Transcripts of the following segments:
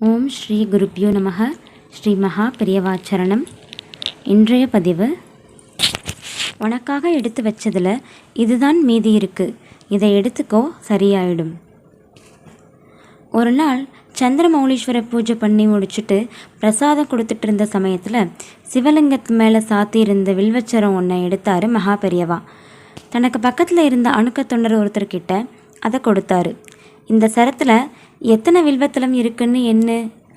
ஓம் ஸ்ரீ குருப்பியோ நமக. ஸ்ரீ மகா பெரியவாச்சரணம் இன்றைய பதிவு உனக்காக எடுத்து வச்சதில் இதுதான் மீதி இருக்கு. இதை எடுத்துக்கோ சரியாயிடும். ஒரு நாள் சந்திரமௌலீஸ்வர பூஜை பண்ணி முடிச்சுட்டு பிரசாதம் கொடுத்துட்டு இருந்த சமயத்தில் சிவலிங்கத்து மேலே சாத்தியிருந்த வில்வச்சரம் ஒன்றை எடுத்தார் மகா பெரியவா தனக்கு பக்கத்தில் இருந்த அணுக்க தொண்டர் ஒருத்தர்கிட்ட அதை கொடுத்தாரு. இந்த சரத்தில் எத்தனை வில்வத்தலம் இருக்குன்னு என்ன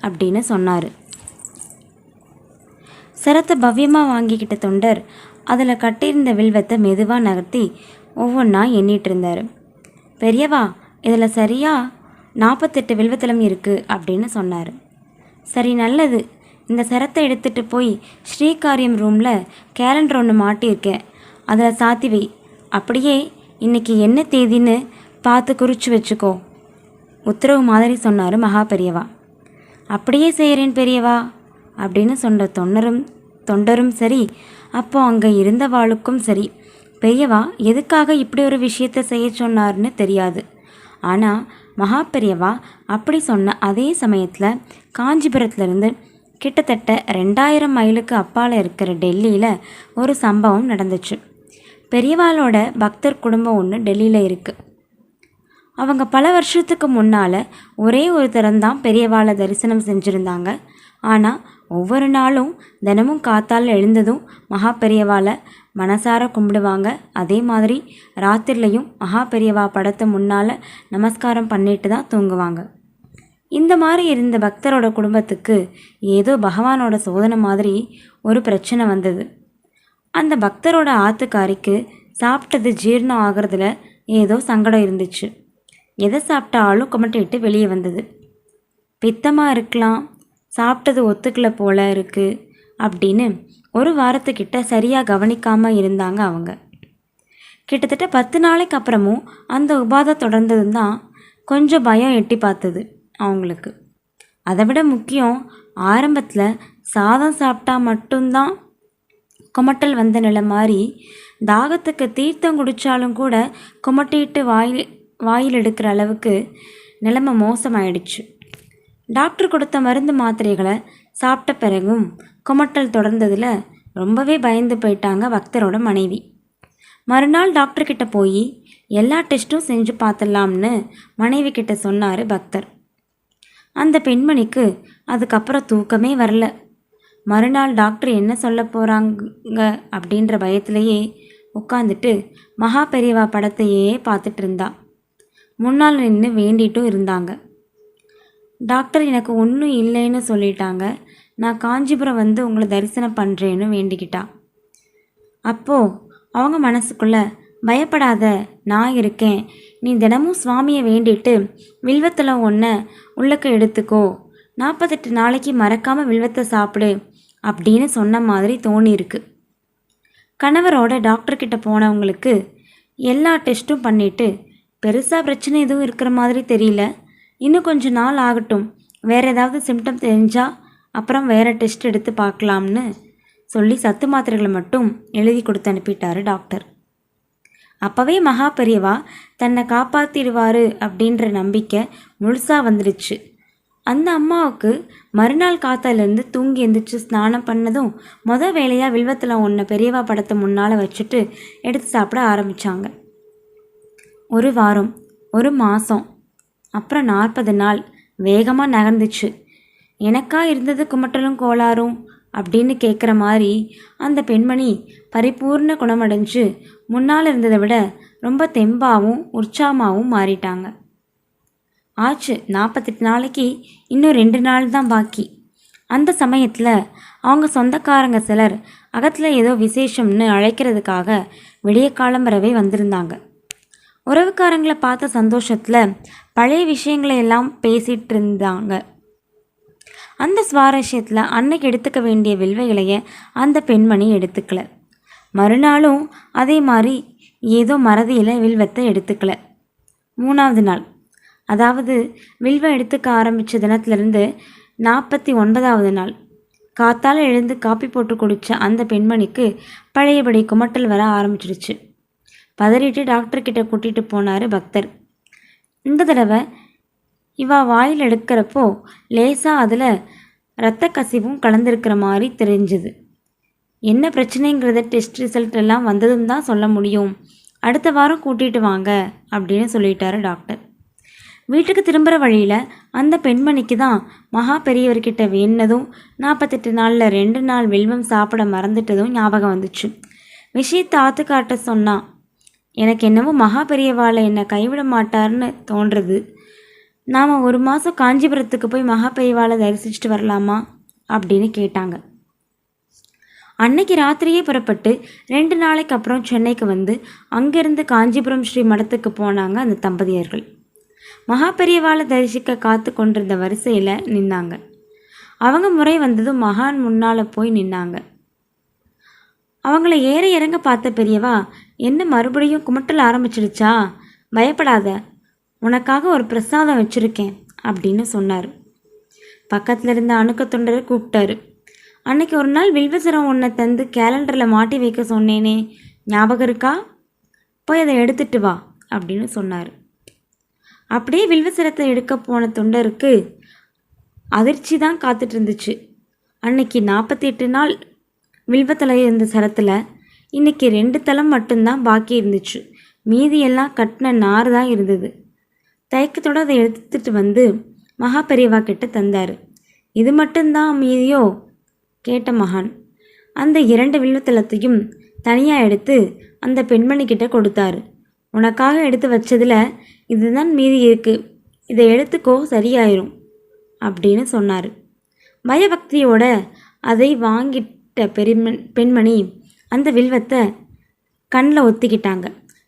அப்படின்னு சொன்னார். சரத்தை பவ்யமாக வாங்கிக்கிட்ட தொண்டர் அதில் கட்டியிருந்த வில்வத்தை மெதுவாக நகர்த்தி ஒவ்வொன்றா எண்ணிட்டு இருந்தார். பெரியவா இதில் சரியாக நாற்பத்தெட்டு வில்வத்தலம் இருக்குது அப்படின்னு சொன்னார். சரி நல்லது. இந்த சரத்தை எடுத்துகிட்டு போய் ஸ்ரீகாரியம் ரூமில் கேலண்டர் ஒன்று மாட்டியிருக்கேன். அதில் சாத்தி வை. அப்படியே இன்னைக்கு என்ன தேதின்னு பார்த்து குறித்து வச்சுக்கோ. உத்தரவு மாதிரி சொன்னார் மகா பெரியவா. அப்படியே செய்கிறேன் பெரியவா அப்படின்னு சொன்ன தொண்டரும் தொண்டரும் சரி அப்போ அங்கே இருந்தவாளுக்கும் சரி. பெரியவா எதுக்காக இப்படி ஒரு விஷயத்தை செய்ய சொன்னார்னு தெரியாது. ஆனால் மகா பெரியவா அப்படி சொன்ன அதே சமயத்தில் காஞ்சிபுரத்துலேருந்து கிட்டத்தட்ட ரெண்டாயிரம் மைலுக்கு அப்பால் இருக்கிற டெல்லியில் ஒரு சம்பவம் நடந்துச்சு. பெரியவாளோட பக்தர் குடும்பம் ஒன்று டெல்லியில் இருக்குது அவங்க பல வருஷத்துக்கு முன்னால் ஒரே ஒரு தான் பெரியவாளை தரிசனம் செஞ்சுருந்தாங்க. ஆனால் ஒவ்வொரு நாளும் தினமும் காத்தால் எழுந்ததும் மகா பெரியவாளை மனசார கும்பிடுவாங்க. அதே மாதிரி ராத்திரிலையும் மகா பெரியவா படத்தை முன்னால் நமஸ்காரம் பண்ணிட்டு தான் தூங்குவாங்க. இந்த மாதிரி இருந்த பக்தரோட குடும்பத்துக்கு ஏதோ பகவானோட சோதனை மாதிரி ஒரு பிரச்சனை வந்தது. அந்த பக்தரோட ஆத்துக்காரிக்கு சாப்பிட்டது ஜீரணம் ஆகிறதுல ஏதோ சங்கடம் இருந்துச்சு. எதை சாப்பிட்டாலும் குமட்டிட்டு வெளியே வந்தது. பித்தமாக இருக்கலாம் சாப்பிட்டது ஒத்துக்கல போல இருக்குது அப்படின்னு ஒரு வாரத்துக்கிட்ட சரியாக கவனிக்காமல் இருந்தாங்க அவங்க. கிட்டத்தட்ட பத்து நாளைக்கு அப்புறமும் அந்த உபாதை தொடர்ந்தது தான் கொஞ்சம் பயம் எட்டி பார்த்தது அவங்களுக்கு. அதை விட முக்கியம் ஆரம்பத்தில் சாதம் சாப்பிட்டா மட்டும்தான் குமட்டல் வந்த நிலை மாதிரி தாகத்துக்கு தீர்த்தம் குடித்தாலும் கூட குமட்டிட்டு வாயில் வாயில் எடுக்கிற அளவுக்கு நிலைமை மோசமாயிடுச்சு. டாக்டர் கொடுத்த மருந்து மாத்திரைகளை சாப்பிட்ட பிறகும் குமட்டல் தொடர்ந்ததில் ரொம்பவே பயந்து போயிட்டாங்க பக்தரோட மனைவி. மறுநாள் டாக்டர்கிட்ட போய் எல்லா டெஸ்ட்டும் செஞ்சு பார்த்துடலாம்னு மனைவி கிட்ட சொன்னார் பக்தர். அந்த பெண்மணிக்கு அதுக்கப்புறம் தூக்கமே வரல. மறுநாள் டாக்டர் என்ன சொல்ல போகிறாங்க அப்படின்ற பயத்திலேயே உட்காந்துட்டு மகா பெரியவா படத்தையே பார்த்துட்டு இருந்தா. முன்னால் நின்று வேண்டிட்டும் இருந்தாங்க. டாக்டர் எனக்கு ஒன்றும் இல்லைன்னு சொல்லிட்டாங்க. நான் காஞ்சிபுரம் வந்து உங்களை தரிசனம் பண்ணுறேன்னு வேண்டிக்கிட்டா. அப்போது அவங்க மனசுக்குள்ள பயப்படாத நான் இருக்கேன். நீ தினமும் சுவாமியை வேண்டிட்டு வில்வத்தில் ஒன்றை உள்ளக்க எடுத்துக்கோ. நாற்பத்தெட்டு நாளைக்கு மறக்காமல் வில்வத்தை சாப்பிடு அப்படின்னு சொன்ன மாதிரி தோணியிருக்கு கணவரோட டாக்டர்கிட்ட போனவங்களுக்கு எல்லா டெஸ்ட்டும் பண்ணிவிட்டு பெருசாக பிரச்சனை எதுவும் இருக்கிற மாதிரி தெரியல. இன்னும் கொஞ்ச நாள் ஆகட்டும். வேறு ஏதாவது சிம்டம் தெரிஞ்சால் அப்புறம் வேறு டெஸ்ட் எடுத்து பார்க்கலாம்னு சொல்லி சத்து மாத்திரைகளை மட்டும் எழுதி கொடுத்து அனுப்பிட்டார் டாக்டர் அப்போவே மகா பெரியவா தன்னை காப்பாற்றிடுவார் அப்படின்ற நம்பிக்கை முழுசாக வந்துடுச்சு. அந்த அம்மாவுக்கு மறுநாள் காத்தாலேருந்து தூங்கி எந்திரிச்சு ஸ்நானம் பண்ணதும் மொதல் வேலையாக வில்வத்தில் ஒன்று பெரியவா படத்தை முன்னால் வச்சுட்டு எடுத்து சாப்பிட ஆரம்பித்தாங்க ஒரு வாரம் ஒரு மாதம் அப்புறம் நாற்பது நாள் வேகமாக நகர்ந்துச்சு. எனக்கா இருந்தது குமட்டலும் கோளாறும்? அப்படின்னு கேட்குற மாதிரி அந்த பெண்மணி பரிபூர்ண குணமடைஞ்சு முன்னால் இருந்ததை விட ரொம்ப தெம்பாகவும் உற்சாகமாகவும் மாறிட்டாங்க. ஆச்சு நாற்பத்தெட்டு நாளைக்கு இன்னும் ரெண்டு நாள் தான் பாக்கி. அந்த சமயத்தில் அவங்க சொந்தக்காரங்க சிலர் அகத்தில் ஏதோ விசேஷம்னு அழைக்கிறதுக்காக விடிய காலம்பரவே வந்திருந்தாங்க. உறவுக்காரங்களை பார்த்த சந்தோஷத்தில் பழைய விஷயங்களை எல்லாம் பேசிகிட்டு இருந்தாங்க அந்த சுவாரஸ்யத்தில் அன்னைக்கு எடுத்துக்க வேண்டிய வில்வைகளைய அந்த பெண்மணி எடுத்துக்கல. மறுநாளும் அதே மாதிரி ஏதோ மறதியில் வில்வத்தை எடுத்துக்கல. மூணாவது நாள் அதாவது வில்வம் எடுத்துக்க ஆரம்பித்த தினத்திலிருந்து நாற்பத்தி ஒன்பதாவது நாள் காத்தால் எழுந்து காப்பி போட்டு குடித்த அந்த பெண்மணிக்கு பழையபடி குமட்டல் வர ஆரம்பிச்சிடுச்சு. பதறிட்டு டாக்டர்கிட்ட கூட்டிகிட்டு போனார் பக்தர். இந்த தடவை இவா வாயில் எடுக்கிறப்போ லேசாக அதில் இரத்த கசிவும் கலந்துருக்கிற மாதிரி தெரிஞ்சுது. என்ன பிரச்சனைங்கிறத டெஸ்ட் ரிசல்ட் எல்லாம் வந்ததும் தான் சொல்ல முடியும். அடுத்த வாரம் கூட்டிகிட்டு வாங்க அப்படின்னு சொல்லிட்டாரு டாக்டர் வீட்டுக்கு திரும்புகிற வழியில் அந்த பெண்மணிக்கு தான் மகா பெரியவர்கிட்ட வேணதும் நாற்பத்தெட்டு நாளில் ரெண்டு நாள் வில்வம் சாப்பிட மறந்துட்டதும் ஞாபகம் வந்துச்சு. விஷயத்தை ஆத்து காட்ட சொன்னான் எனக்கு என்னவோ மகா பெரியவாளை என்னை கைவிட மாட்டார்னு தோன்றது. நாம் ஒரு மாதம் காஞ்சிபுரத்துக்கு போய் மகா பெரியவாளை தரிசிச்சுட்டு வரலாமா? அப்படின்னு கேட்டாங்க. அன்னைக்கு ராத்திரியே புறப்பட்டு ரெண்டு நாளைக்கு அப்புறம் சென்னைக்கு வந்து அங்கேருந்து காஞ்சிபுரம் ஸ்ரீ மடத்துக்கு போனாங்க அந்த தம்பதியர்கள். மகா பெரியவாளை தரிசிக்க காத்து கொண்டிருந்த வரிசையில் நின்னாங்க. அவங்க முறை வந்ததும் மகான் முன்னால் போய் நின்னாங்க. அவங்கள ஏற இறங்க பார்த்த பெரியவா என்ன மறுபடியும் குமட்டல் ஆரம்பிச்சிடுச்சா? பயப்படாத. உனக்காக ஒரு பிரசாதம் வச்சுருக்கேன் அப்படின்னு சொன்னார். பக்கத்தில் இருந்த அணுக்க தொண்டரை கூப்பிட்டாரு. அன்னைக்கு ஒரு நாள் வில்வசரம் ஒன்றை தந்து கேலண்டரில் மாட்டி வைக்க சொன்னேனே. ஞாபகம் இருக்கா? போய் அதை எடுத்துட்டு வா அப்படின்னு சொன்னார். அப்படியே வில்வசரத்தை எடுக்க போன தொண்டருக்கு அதிர்ச்சி தான் காத்துட்டு இருந்துச்சு. அன்னைக்கு நாற்பத்தி எட்டு நாள் வில்வத்தலை இருந்த சரத்தில் இன்னைக்கு ரெண்டு தளம் மட்டும்தான் பாக்கி இருந்துச்சு. மீதியெல்லாம் கட்டின நார் தான் இருந்தது. தயக்கத்தோடு அதை எடுத்துட்டு வந்து மகா பெரியவா கிட்ட தந்தார். இது மட்டும்தான் மீதியோ? கேட்ட மகான். அந்த இரண்டு வில்வத்தலத்தையும் தனியாக எடுத்து அந்த பெண்மணி கிட்ட கொடுத்தாரு. உனக்காக எடுத்து வச்சதில் இதுதான் மீதி இருக்குது இதை எடுத்துக்கோ சரியாயிரும் அப்படின்னு சொன்னார். பயபக்தியோட அதை வாங்கிட்ட பெரும பெண்மணி அந்த வில்வத்தை கண்ணில் ஒத்திக்கிட்டாங்க.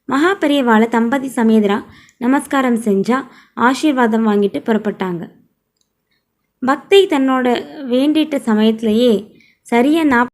மகா பெரியவாளை தம்பதி சமேதரா நமஸ்காரம் செஞ்சா ஆசீர்வாதம் வாங்கிட்டு புறப்பட்டாங்க. பக்தி தன்னோட வேண்டிட்ட சமயத்திலேயே சரியா நாப்